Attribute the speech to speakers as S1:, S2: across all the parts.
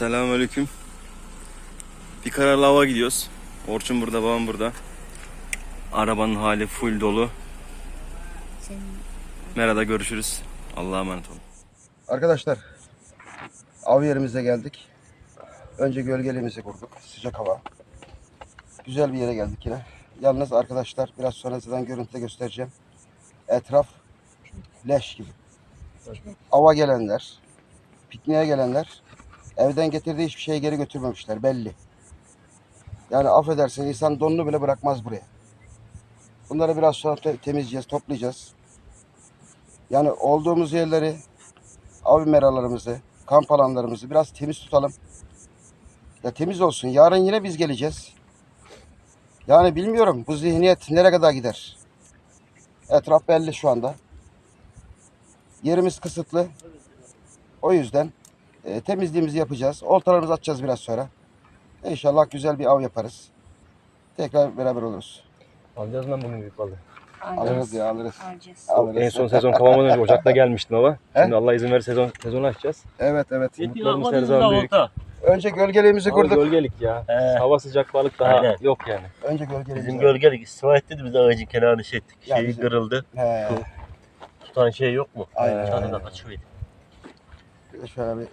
S1: Selamünaleyküm. Bir kararlı hava gidiyoruz. Orçun burada, babam burada. Arabanın hali full dolu. Merhaba görüşürüz. Allah'a emanet olun.
S2: Arkadaşlar av yerimize geldik. Önce gölgeliğimizi kurduk. Sıcak hava. Güzel bir yere geldik yine. Yalnız arkadaşlar biraz sonra zaten görüntüde göstereceğim. Etraf leş gibi. Ava gelenler, pikniğe gelenler evden getirdiği hiçbir şeyi geri götürmemişler belli. Yani affedersin insan donunu bile bırakmaz buraya. Bunları biraz sonra te- temizleyeceğiz, toplayacağız. Yani olduğumuz yerleri av meralarımızı, kamp alanlarımızı biraz temiz tutalım. Ya temiz olsun. Yarın yine biz geleceğiz. Yani bilmiyorum bu zihniyet nereye kadar gider. Etraf belli şu anda. Yerimiz kısıtlı. O yüzden e, temizliğimizi yapacağız. Oltalarımızı atacağız biraz sonra. İnşallah güzel bir av yaparız. Tekrar beraber oluruz.
S3: Alacağız lan bugün büyük balığı.
S2: Alırız ya alırız.
S4: Alacağız.
S2: alırız.
S3: En son sezon kavamadan önce Ocak'ta gelmiştim ama. Şimdi Allah izin verir sezon sezonu açacağız.
S2: Evet evet.
S3: Umutlarımız her zaman büyük.
S2: Önce gölgeliğimizi
S3: Ama
S2: kurduk.
S3: gölgelik ya.
S5: He.
S3: Hava sıcak balık daha
S5: Aynen.
S3: yok yani.
S2: Önce gölgeliğimizi.
S5: Bizim gölgelik istiva etti de biz ağacın kenarını şey ettik. Şeyi
S2: bizim-
S5: kırıldı.
S2: He.
S5: Tutan şey yok mu?
S2: Aynen.
S5: Çatıda kaçıyordu.
S2: Bir de Şöyle bir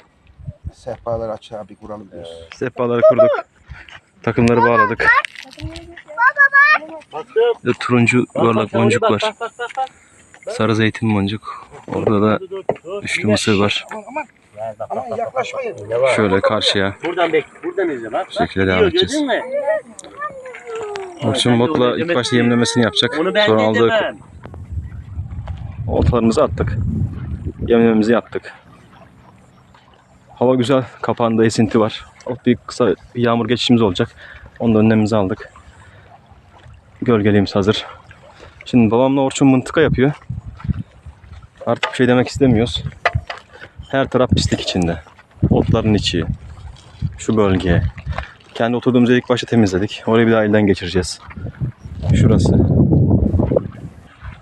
S2: sehpaları açığa bir kuralım diyoruz.
S1: Sehpaları kurduk. Takımları bağladık.
S5: Baktım.
S1: Bir de turuncu yuvarlak boncuk var. Sarı zeytin boncuk. Orada da üçlü mısır var.
S2: Aman yaklaşmayın.
S1: Şöyle karşıya.
S5: Buradan bek, buradan izle bak.
S1: Bu şekilde devam edeceğiz. Orçun botla ilk başta yemlemesini yapacak.
S5: Onu ben
S1: Sonra
S5: demem.
S1: Oltalarımızı attık. Yemlememizi yaptık. Hava güzel. Kapağında esinti var. Bir kısa yağmur geçişimiz olacak. Onun da önlemimizi aldık. Gölgeliğimiz hazır. Şimdi babamla Orçun mıntıka yapıyor. Artık bir şey demek istemiyoruz. Her taraf pislik içinde. Otların içi. Şu bölge. Kendi oturduğumuz ilk başta temizledik. Orayı bir daha elden geçireceğiz. Şurası.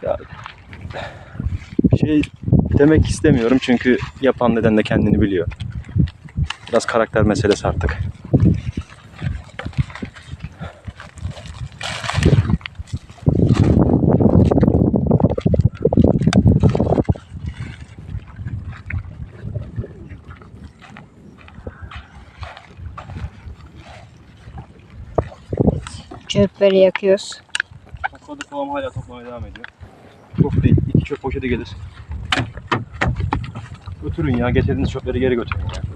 S1: Ya, şey demek istemiyorum çünkü yapan neden de kendini biliyor. Biraz karakter meselesi artık.
S4: Çöpleri yakıyoruz.
S1: Topladık babam hala toplamaya devam ediyor. Çok değil. iki çöp poşeti gelir. Götürün ya. Getirdiğiniz çöpleri geri götürün ya.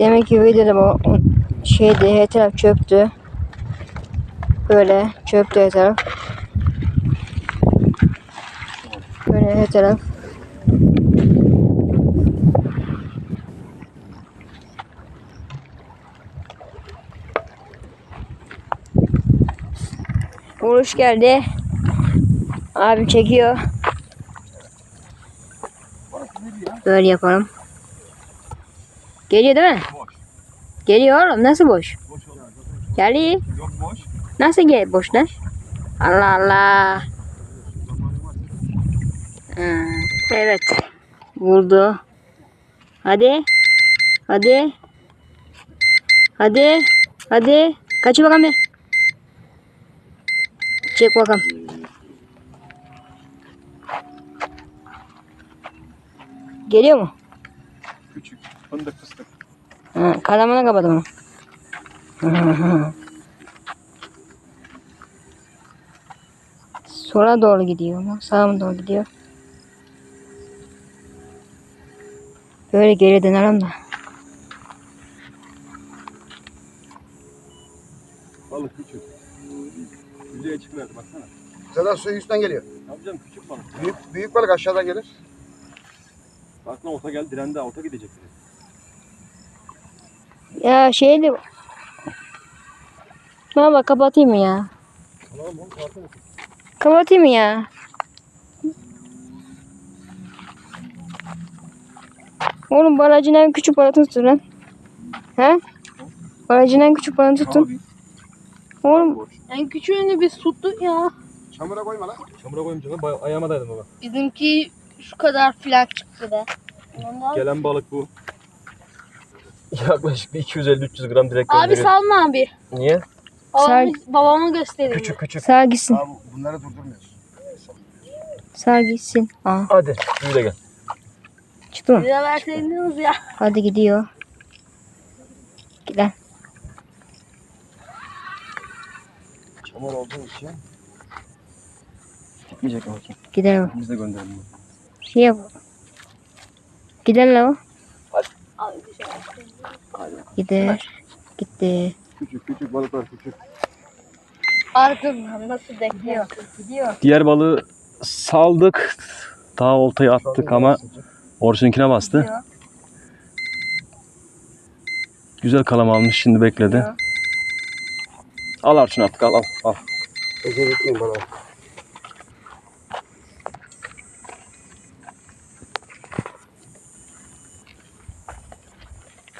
S4: Demek ki videoda bu şeydi her taraf çöptü. Böyle çöptü her taraf. Böyle her taraf. Vuruş geldi. Abim çekiyor. Böyle yapalım. Geliyor değil mi? Geliyor oğlum nasıl boş? Geliyor.
S1: Yok boş.
S4: Nasıl gel boşlar? Allah Allah. Ha, evet. Vurdu. Hadi. Hadi. Hadi. Hadi. Kaçı bakalım bir. Çek bakalım. Geliyor mu?
S1: Fındık fıstık.
S4: Ha, kalamına kapadım onu. Sola doğru gidiyor mu? Sağa mı doğru gidiyor? Böyle geri dönerim de.
S1: Balık küçük. Yüzeye çıkmıyor baksana.
S2: Zaten su üstten geliyor.
S1: Tabii canım küçük balık.
S2: Büyük, büyük balık aşağıdan gelir.
S1: Bak lan ota gel direndi ota gidecek. direkt.
S4: Ya şeydi... Baba kapatayım mı ya?
S1: Tamam oğlum kalsana.
S4: Kapatayım mı ya? Oğlum barajın en küçük balığı tutun lan. He? Barajın en küçük balığı tutun. Oğlum
S6: En küçüğünü biz tuttuk ya.
S2: Çamura koyma lan.
S1: Çamura koyayım canım. bay- Ayağıma daydım baba.
S6: Bizimki şu kadar filan çıktı be. Ondan
S1: Gelen balık bu. Yaklaşık bir 250-300 gram direkt
S6: Abi
S1: gönderiyor.
S6: salma abi.
S1: Niye?
S6: Babamı, babamı göstereyim.
S1: Küçük küçük.
S4: Sağ gitsin.
S2: Abi bunları durdurmuyoruz.
S4: Sağ gitsin. Aa
S1: Hadi suyu da gel.
S4: çıktı mı?
S6: Bize verseydiniz ya.
S4: Hadi gidiyor. Gidelim.
S2: Çamur olduğu için
S1: Gitmeyecek ama kim?
S4: Gidelim.
S1: Biz de gönderelim.
S4: Şey yap. Gidelim la o.
S6: Abi bir şey
S4: Gider. Gitti.
S2: küçük küçük balıklar küçük.
S6: Artık nasıl bekliyor?
S4: Gidiyor.
S1: Diğer balığı saldık. Daha oltayı attık ama Orçunkine bastı. Güzel kalam almış şimdi bekledi.
S4: Ya.
S1: Al Arçın artık al al al.
S2: Özel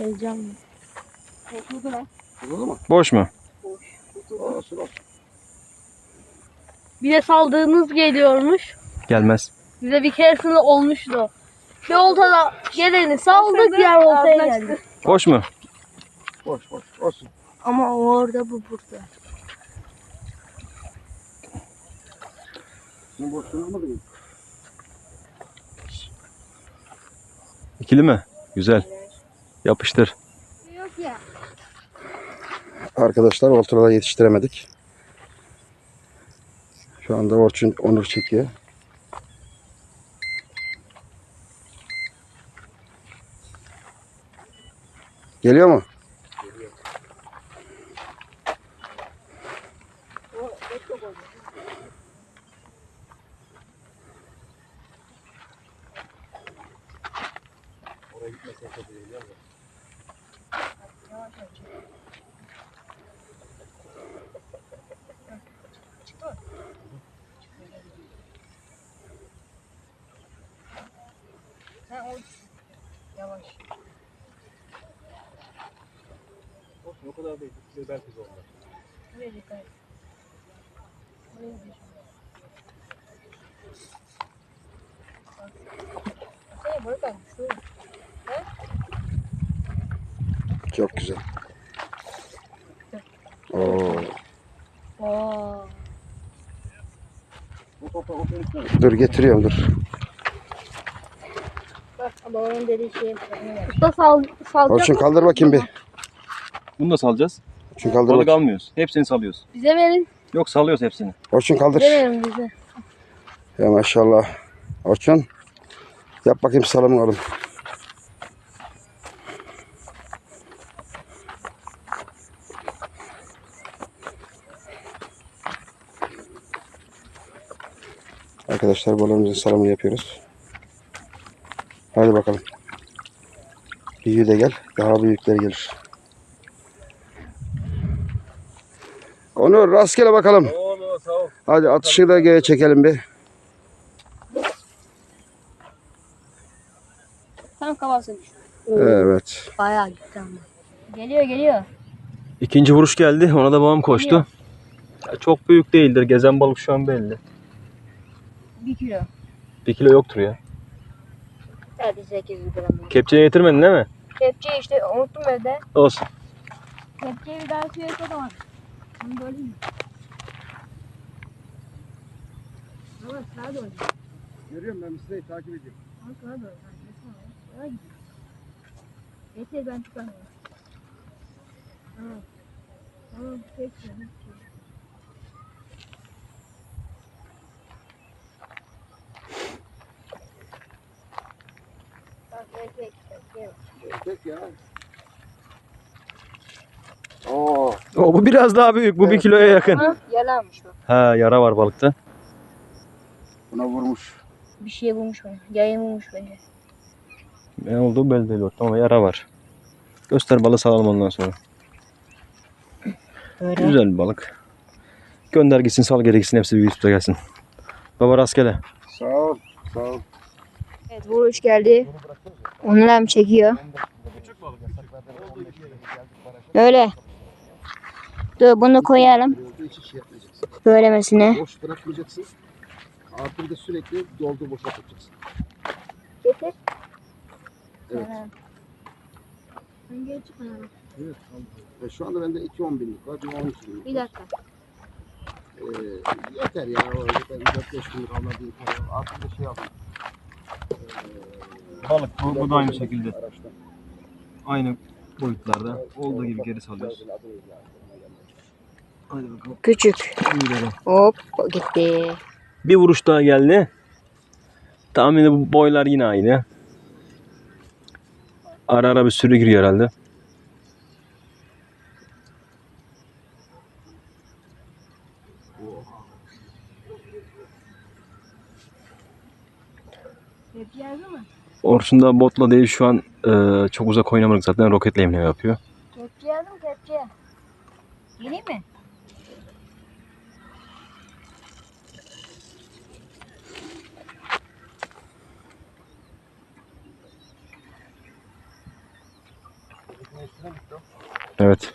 S2: etmeyin balığı.
S6: Heyecanlı.
S2: Olur mu?
S1: Boş mu?
S2: Olsun olsun.
S6: Bir de saldığınız geliyormuş.
S1: Gelmez.
S6: Bize bir keresinde olmuştu. Bir oltada geleni saldık diğer oltaya geldi.
S1: Boş mu?
S2: Boş boş olsun.
S6: Ama o orada bu burada.
S2: Şimdi boşluğunu almadın mı?
S1: İkili mi? Güzel. Yapıştır.
S6: Yok ya.
S2: Arkadaşlar oltalara yetiştiremedik. Şu anda Orçun Onur çekiyor. Geliyor mu? Çok güzel. Oo.
S6: Oo.
S2: Dur getiriyorum dur.
S4: Babamın dediği şey.
S6: Usta sal, salacak
S2: Orçun kaldır bakayım bir.
S1: Bunu da salacağız.
S2: Orçun kaldır
S1: Balık
S2: bakayım.
S1: almıyoruz. Hepsini salıyoruz.
S6: Bize verin.
S1: Yok salıyoruz hepsini.
S2: Orçun kaldır.
S6: Bize verin bize.
S2: Ya maşallah. Orçun. Yap bakayım salımı oğlum. Arkadaşlar balığımızın salımını yapıyoruz. Hadi bakalım. Büyüğü de gel. Daha büyükleri gelir. Onur rastgele bakalım.
S3: Oo sağ ol.
S2: Hadi atışı da geri çekelim bir.
S4: Tam kafasını
S2: Evet.
S6: Bayağı gitti ama.
S4: Geliyor geliyor.
S1: İkinci vuruş geldi. Ona da babam koştu. Ya çok büyük değildir. Gezen balık şu an belli.
S4: Bir kilo.
S1: Bir kilo yoktur ya.
S4: Hadi 800 gram.
S1: Kepçeye getirmedin değil mi?
S4: Kepçeyi işte unuttum evde.
S1: Olsun.
S4: Kepçeyi bir daha suya koyamam. Bunu böyle mi? Ama sağa doğru.
S2: Görüyorum ben sizi takip ediyorum.
S4: Al sağa doğru. Gidiyor. Yeter ben tutamıyorum. Tamam. Tamam. Peki. Bak erkek. Erkek.
S2: Erkek ya. Oo,
S1: O bu biraz daha büyük. Bu bir kiloya yakın.
S4: Bu.
S1: Ha yara var balıkta.
S2: buna vurmuş.
S4: Bir şey bulmuş beni. Yayın bulmuş bence.
S1: Ne olduğu belli değil ortam ama yara var. Göster balığı salalım ondan sonra.
S4: Böyle.
S1: Güzel bir balık. Gönder gitsin sal geri gitsin hepsi bir üstte gelsin. Baba rastgele.
S2: Sağ ol. Sağ ol.
S4: Evet vuruş geldi. Onur hem çekiyor. Öyle. Dur bunu koyalım. Böylemesine.
S2: Boş bırakmayacaksın. Altını da sürekli doldur boşaltacaksın.
S4: Getir.
S2: Evet.
S4: Ben geri çıkmıyorum.
S2: E, şu anda bende 2-10 binlik var. Bir 13 binlik.
S4: Bir dakika.
S2: Ee, yeter ya. O yeter. 4-5 binlik avladığım para. Artık bir şey aldım.
S1: Balık bu, bu da aynı şekilde.
S2: Araçtan.
S1: Aynı boyutlarda. Olduğu gibi geri salıyoruz. Hadi bakalım.
S4: Küçük.
S1: Buyuralım.
S4: Hop gitti.
S1: Bir vuruş daha geldi. Tahmini bu boylar yine aynı. Ara ara bir sürü giriyor herhalde. Orçun da botla değil şu an e, çok uzak oynamadık zaten roketle emleme yapıyor.
S4: Kepçe yazdım kepçe. Geleyim mi?
S1: Evet.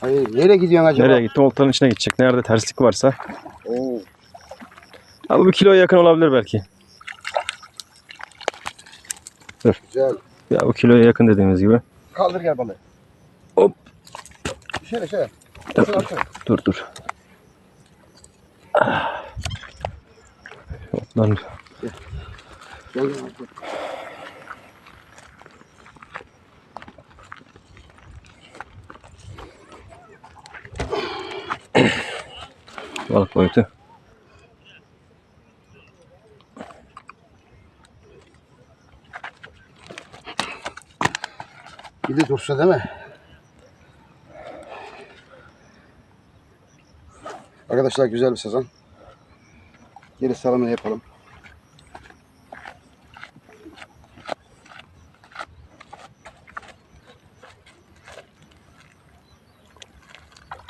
S2: Hayır, nereye gidiyorsun acaba?
S1: Nereye gitti? Oltanın içine gidecek. Nerede terslik varsa. Abi bir kiloya yakın olabilir belki.
S2: güzel.
S1: Ya bu kiloya yakın dediğimiz gibi.
S2: Kaldır gel balığı.
S1: Hop.
S2: Şöyle şöyle.
S1: Dur dur dur. dur.
S2: Gel, gel.
S1: balık boyutu.
S2: De dursa değil mi? Arkadaşlar güzel bir sezon. Geri salımını yapalım.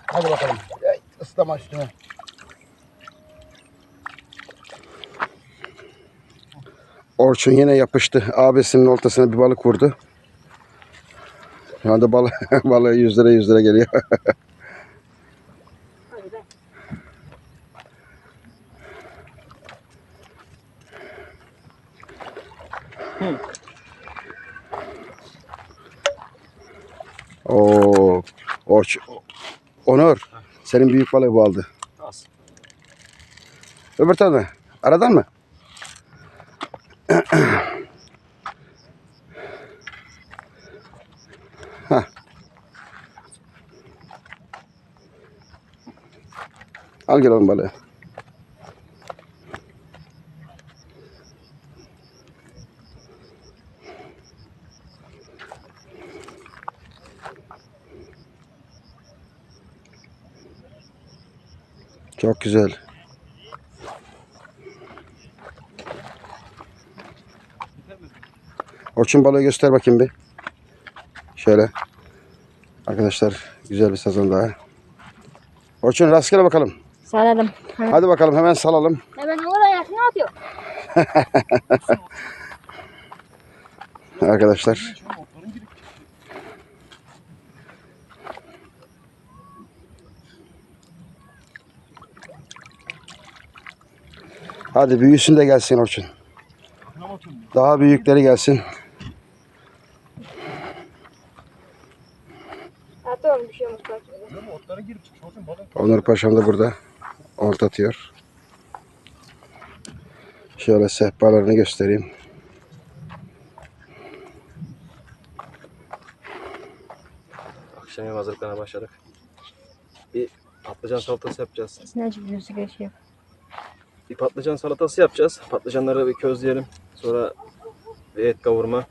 S2: Hadi bakalım. Ey, ıslama üstüne. Orçun yine yapıştı. Abisinin oltasına bir balık vurdu. Şu anda balığı, balığı 100 lira 100 lira geliyor. Oo, Orç, Onur, senin büyük balığı bu aldı. Öbür tane, aradan mı? Al gel oğlum balığı. Çok güzel. Orçun balığı göster bakayım bir. Şöyle. Arkadaşlar güzel bir sezon daha. Orçun rastgele bakalım.
S4: Sararım.
S2: Hadi bakalım hemen salalım.
S4: Hemen oraya yakın atıyor.
S2: Arkadaşlar. Hadi büyüsün de gelsin Orçun. Daha büyükleri gelsin.
S4: Şey.
S2: Onur Paşam da burada. Olta atıyor. Şöyle sehpalarını göstereyim.
S1: Akşam yemeği hazırlıklarına başladık. Bir patlıcan salatası yapacağız.
S4: Sinerji videosu geçiyor.
S1: Bir patlıcan salatası yapacağız. Patlıcanları bir közleyelim. Sonra bir et kavurma.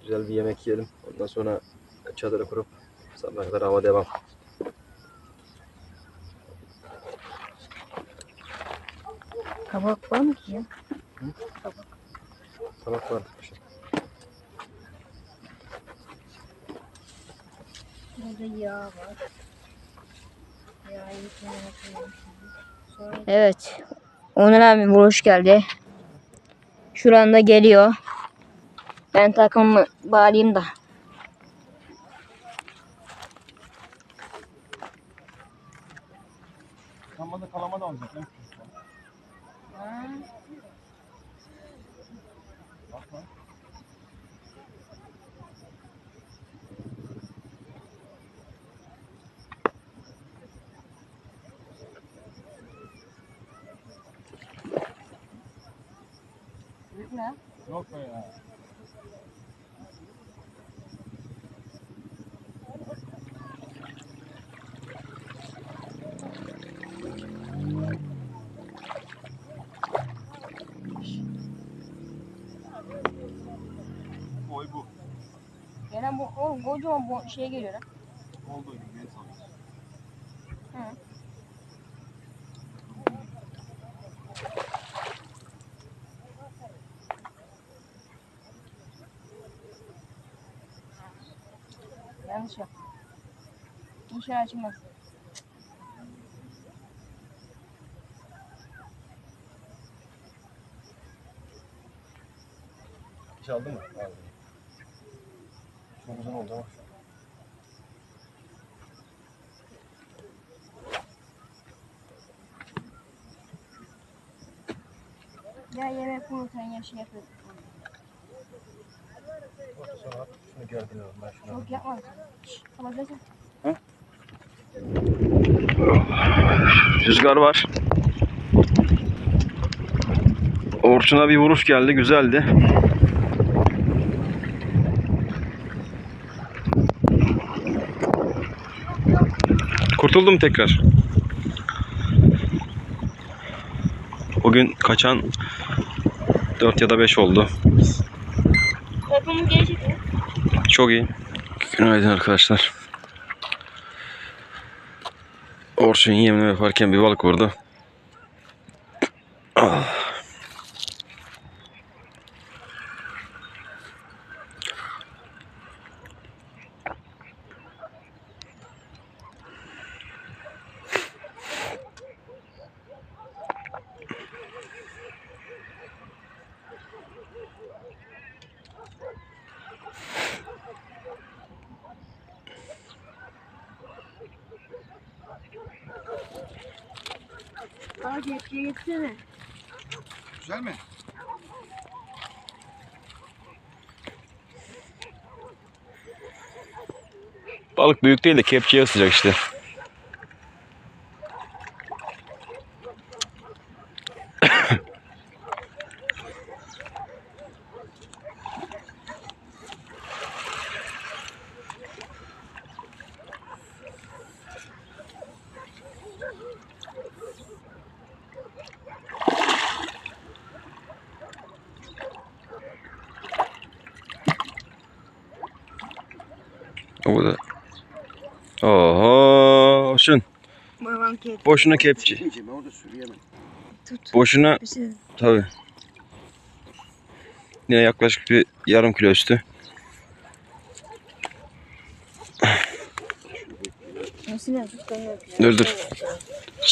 S1: Güzel bir yemek yiyelim. Ondan sonra çadırı kurup sabaha kadar hava devam.
S4: Kabak var mı ki ya?
S1: Tabak var.
S4: Burada yağ var. Yağı. Evet. Onur abi vuruş geldi. Şuranda geliyor. Ben takımımı bağlayayım da.
S3: Kalmada kalama da lan. Yok be ya. Boy bu.
S4: Gene bu oğlum kocaman bu şeye geliyor lan.
S3: Olduğu gibi en son.
S4: Yanlış yap. İnşallah çıkmaz.
S3: Hiç aldın mı? Aldım. Çok uzun oldu ama.
S4: Ya yemek unutan ya şey yapıyor.
S3: Sonra şunu gerdiriyorum ben şunu.
S4: Çok yapma. Zaten
S1: Rüzgar var. Orçun'a bir vuruş geldi. Güzeldi. Kurtuldum tekrar. Bugün kaçan 4 ya da 5 oldu. Çok iyi. Günaydın arkadaşlar. Orçun yemini yaparken bir balık vurdu.
S6: Bana kepçeye gitsene.
S2: Güzel mi?
S1: Balık büyük değil de kepçeye ısıtacak işte. O da. Oho, Orçun.
S4: babam kep.
S1: Boşuna kepçe.
S2: Çekince ben orada sürüyemem.
S1: Boşuna
S4: şey.
S1: tabi. Yine yaklaşık bir yarım kilo üstü. Dur dur.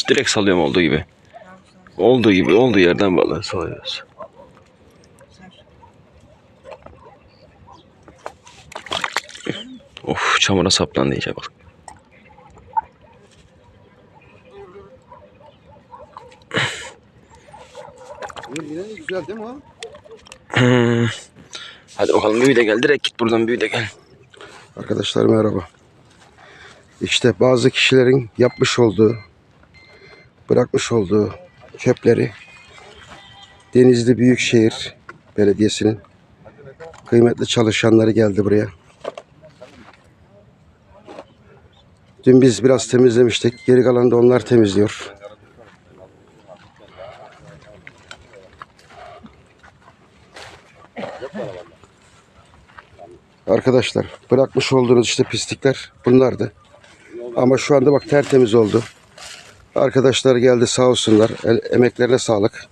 S1: Direkt salıyorum olduğu gibi. Olduğu gibi, olduğu yerden balığı salıyoruz. Of çamura saplandı iyice bak.
S2: Yine güzel değil mi o?
S1: Hmm. Hadi bakalım büyü de gel. Direkt git buradan büyü de gel.
S2: Arkadaşlar merhaba. İşte bazı kişilerin yapmış olduğu, bırakmış olduğu çöpleri Denizli Büyükşehir Belediyesi'nin kıymetli çalışanları geldi buraya. Dün biz biraz temizlemiştik. Geri kalanı da onlar temizliyor. Arkadaşlar bırakmış olduğunuz işte pislikler bunlardı. Ama şu anda bak tertemiz oldu. Arkadaşlar geldi sağ olsunlar. Emeklerine sağlık.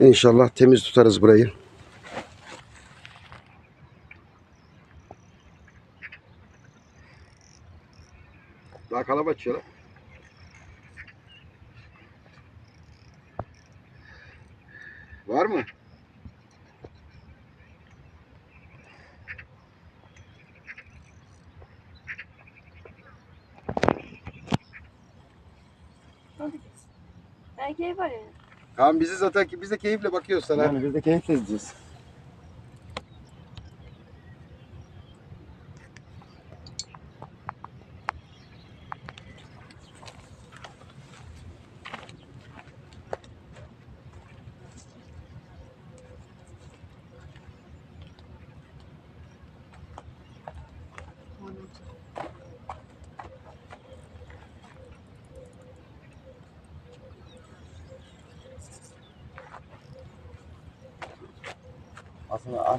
S2: İnşallah temiz tutarız burayı. Daha kalabalık ya. Var mı?
S6: Belki var ya.
S2: Tamam bizi zaten biz de keyifle bakıyoruz sana.
S3: Yani biz de keyifle izleyeceğiz.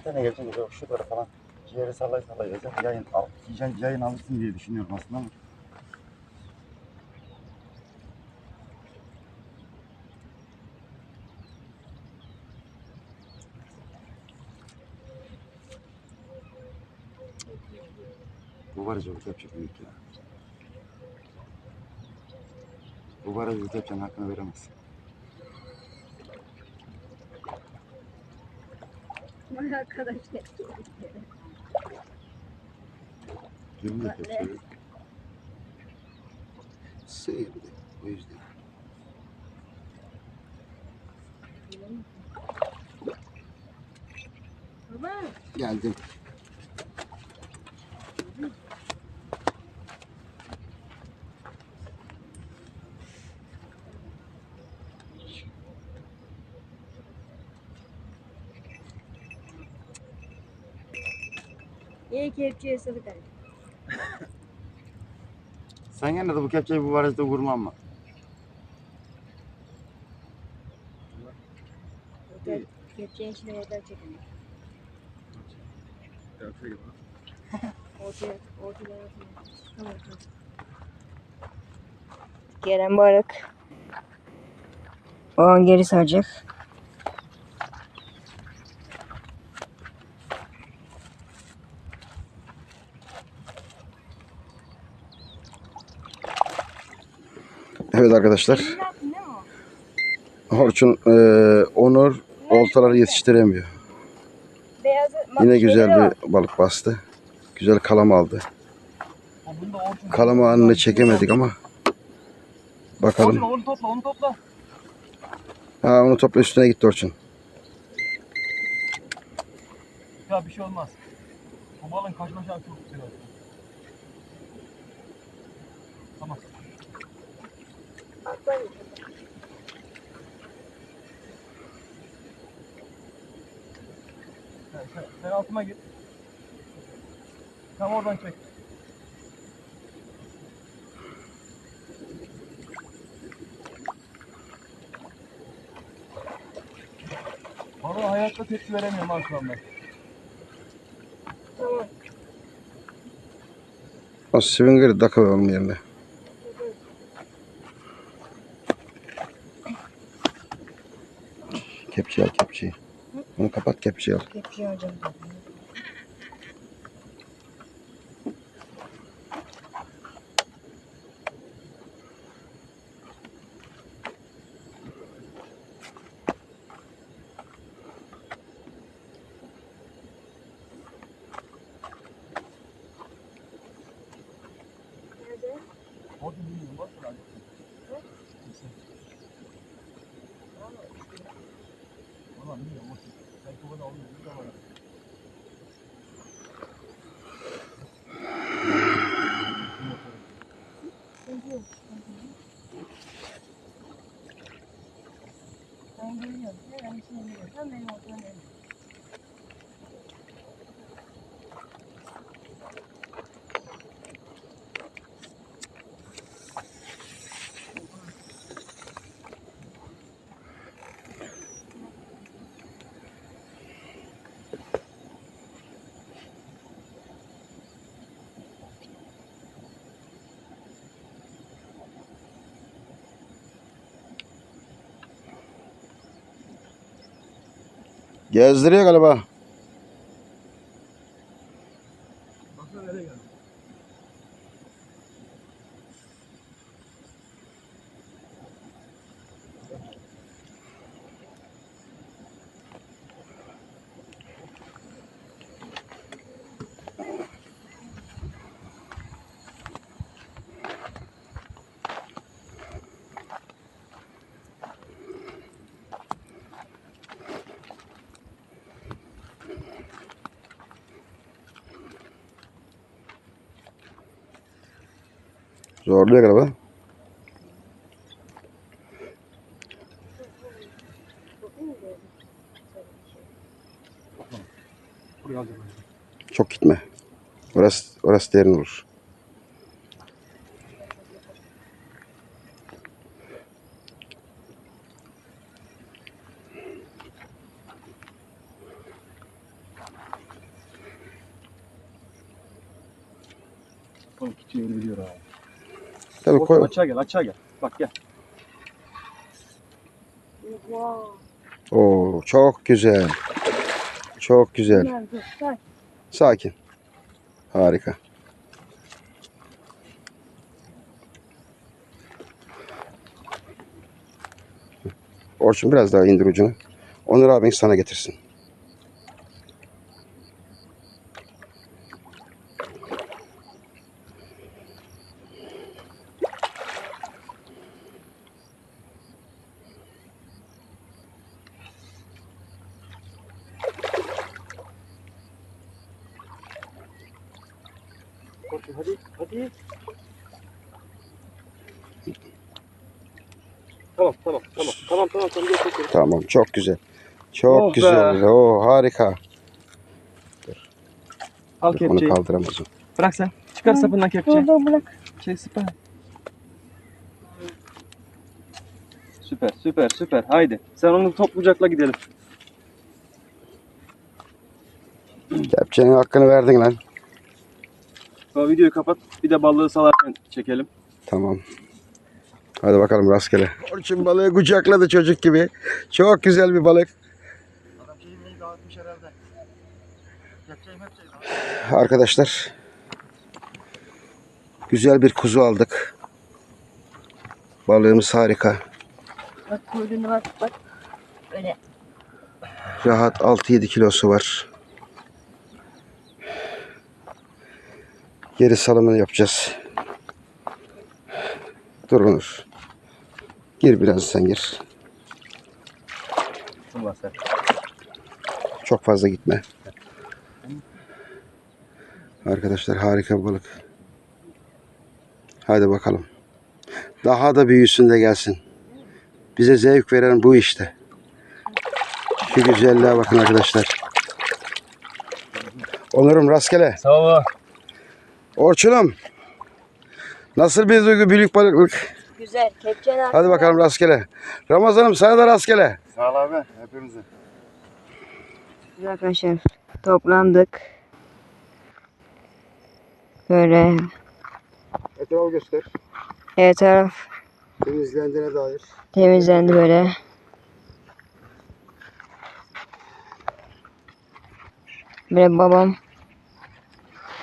S3: Aslında antene gelecek yok şu tarafa falan. Ciğeri sallay sallay gelecek. Yayın, al, yayın, yayın alırsın diye düşünüyorum aslında ama. Bu barajcılık yapacak büyük ya. Bu barajcılık yapacağın hakkını veremezsin. Kim de kaçıyor?
S2: Sığ bir de o yüzden. Geldim.
S4: Kepçeye ısırık
S3: Sen gene de bu kepçeyi bu barajda vurma ama.
S4: Kepçenin içine yeter çekin. Ortaya, ortaya, ortaya. Gelen balık. O an geri saracak.
S2: Evet arkadaşlar. Orçun e, Onur oltaları yetiştiremiyor. Yine güzel bir balık bastı. Güzel kalama aldı. Kalama anını çekemedik ama bakalım.
S1: Onu topla onu topla.
S2: Ha onu topla üstüne gitti Orçun.
S1: Ya bir şey olmaz. Bu balın kaçma şansı çok güzel. Tamam. Sen, sen, sen altıma git. Tam oradan çek. Vallahi hayatta tepki veremiyorum ben.
S2: O swinger'ı takılalım yerine. Kepçeyi al kepçeyi. Onu kapat kepçeyi al.
S4: Kepçeyi alacağım.
S1: Orada bilmiyorum bak lan. Valla bilmiyorum. orada. Belki bana alıyor. Bir de bana.
S6: Ben görüyorum. Ben içine giriyorum. Sen benim ortadan elim.
S2: Gezdiriyor galiba. Zorluyor galiba. Çok gitme. Orası, orası derin olur.
S1: Oğlum gidiyor biliyor abi.
S2: Tabii koy.
S1: Açığa gel açığa gel. Bak gel.
S2: Oo, çok güzel. Çok güzel. Sakin. Harika. Orçun biraz daha indir ucunu. Onur abin sana getirsin.
S1: Tamam tamam tamam tamam tamam
S2: çok güzel. Çok
S1: Oh be.
S2: güzel. Oo, harika.
S1: Al
S2: Onu
S1: kepçeyi.
S2: kaldıramaz o.
S1: Bırak sen. Çıkar sapından kepçeyi.
S6: Dur bırak.
S1: Şey süper. Süper süper süper. Haydi. Sen onu top kucakla gidelim.
S2: Kepçenin hakkını verdin lan.
S1: Sonra videoyu kapat. Bir de balığı salarken çekelim.
S2: Tamam. Hadi bakalım rastgele. Orçun balığı kucakladı çocuk gibi. Çok güzel bir balık. Arkadaşlar güzel bir kuzu aldık. Balığımız harika.
S4: Bak kuyruğuna bak bak. Böyle.
S2: Rahat 6-7 kilosu var. Geri salımını yapacağız. Dur Onur. Gir biraz sen gir. Çok fazla gitme. Arkadaşlar harika bir balık. Hadi bakalım. Daha da büyüsün de gelsin. Bize zevk veren bu işte. Şu güzelliğe bakın arkadaşlar. Onurum rastgele.
S1: Sağ ol.
S2: Orçunum. Nasıl bir duygu büyük balıklık?
S4: Güzel. Kepçeler.
S2: Hadi bakalım rastgele. Ramazanım sana da rastgele.
S3: Sağ ol abi. Hepimize.
S4: Arkadaşlar toplandık. Böyle
S2: Etrafı göster.
S4: her taraf
S2: Temizlendiğine dair.
S4: temizlendi böyle. Böyle babam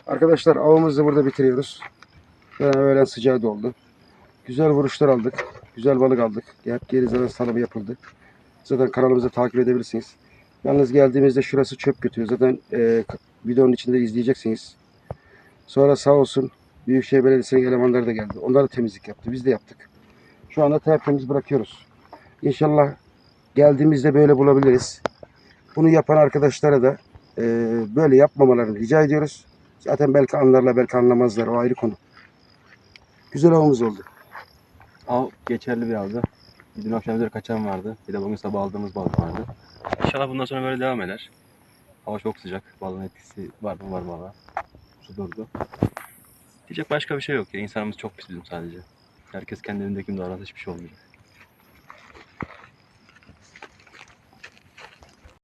S2: Arkadaşlar avımızı burada bitiriyoruz. Yani öğlen sıcağı doldu. Güzel vuruşlar aldık. Güzel balık aldık. Hep geri zaten salımı yapıldı. Zaten kanalımızı takip edebilirsiniz. Yalnız geldiğimizde şurası çöp götürüyor. Zaten e, videonun içinde izleyeceksiniz. Sonra sağ olsun Büyükşehir Belediyesi'nin elemanları da geldi. Onlar da temizlik yaptı. Biz de yaptık. Şu anda tertemiz bırakıyoruz. İnşallah geldiğimizde böyle bulabiliriz. Bunu yapan arkadaşlara da e, böyle yapmamalarını rica ediyoruz. Zaten belki anlarlar belki anlamazlar o ayrı konu. Güzel avımız oldu.
S1: Av geçerli bir avdı. Dün akşam üzeri kaçan vardı. Bir de bugün sabah aldığımız balık vardı. İnşallah bundan sonra böyle devam eder. Hava çok sıcak. Balığın etkisi var mı var valla. Su durdu. Diyecek başka bir şey yok ya. İnsanımız çok pis bizim sadece. Herkes kendi evindeki davranış hiçbir şey olmayacak.